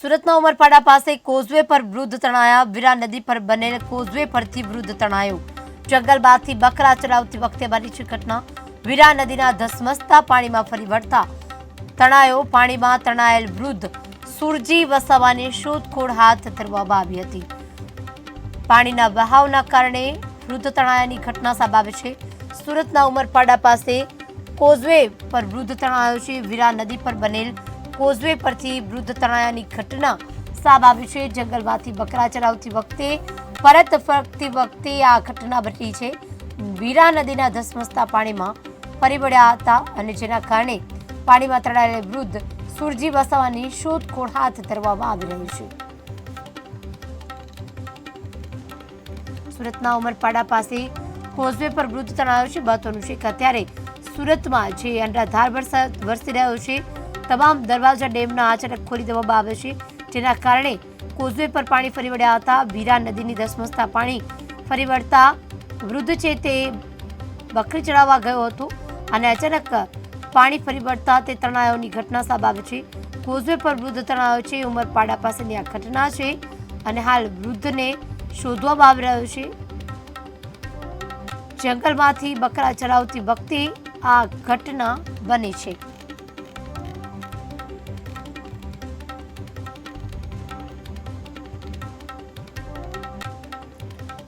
સુરતના ઉમરપાડા પાસે કોઝવે પર વૃદ્ધ તણાયા. વિરા નદી પર બનેલ કોઝવે પરથી વૃદ્ધ તણાયો. જંગલમાંથી બકરા ચરાવતી વખતે બની છે ઘટના. વિરા નદીના ધસમસતા પાણીમાં ફરી વળતા તણાયો. પાણીમાં તણાયેલ વૃદ્ધ સુરજી વસાવાની શોધખોળ હાથ ધરવામાં આવી હતી. પાણીના વહાવના કારણે વૃદ્ધ તણાયાની ઘટના સામે છે. સુરતના ઉમરપાડા પાસે કોઝવે પર વૃદ્ધ તણાયો છે. વિરા નદી પર બનેલ કોઝવે પરથી વૃદ્ધ તણાયાની ઘટના સાબ આવી છે. જંગલમાંથી બકરા ચરાવતી વખતે, પરત ફરતી વખતે આ ઘટના બની છે. વીરા નદીના ધસમસતા પાણીમાં ફરી વળ્યા હતા અને જેના કારણે પાણીમાં તણાયેલ વૃદ્ધ સુરજી વસાવાની શોધખોળ હાથ ધરવામાં આવી રહી છે. સુરતના ઉમરપાડા પાસે કોઝવે પર વૃદ્ધ તણાયો છે. મહત્વનું છે કે અત્યારે સુરતમાં જે અનરાધાર વરસાદ વરસી રહ્યો છે. તમામ દરવાજા ડેમના અચાનક ખોલી દેવામાં આવે છે, જેના કારણે કોઝવે પર પાણી ફરી વળ્યા હતા. વીરા નદીની ધસમસતા પાણી ફરી વળતા વૃદ્ધ છે તે બકરી ચડાવવા ગયો હતો અને અચાનક પાણી ફરી વળતા તે તણાયોની ઘટના સામે આવે છે. કોઝવે પર વૃદ્ધ તણાયો છે, ઉમરપાડા પાસેની આ ઘટના છે અને હાલ વૃદ્ધને શોધવામાં આવી રહ્યો છે. જંગલમાંથી બકરા ચરાવતી વખતે આ ઘટના બની છે.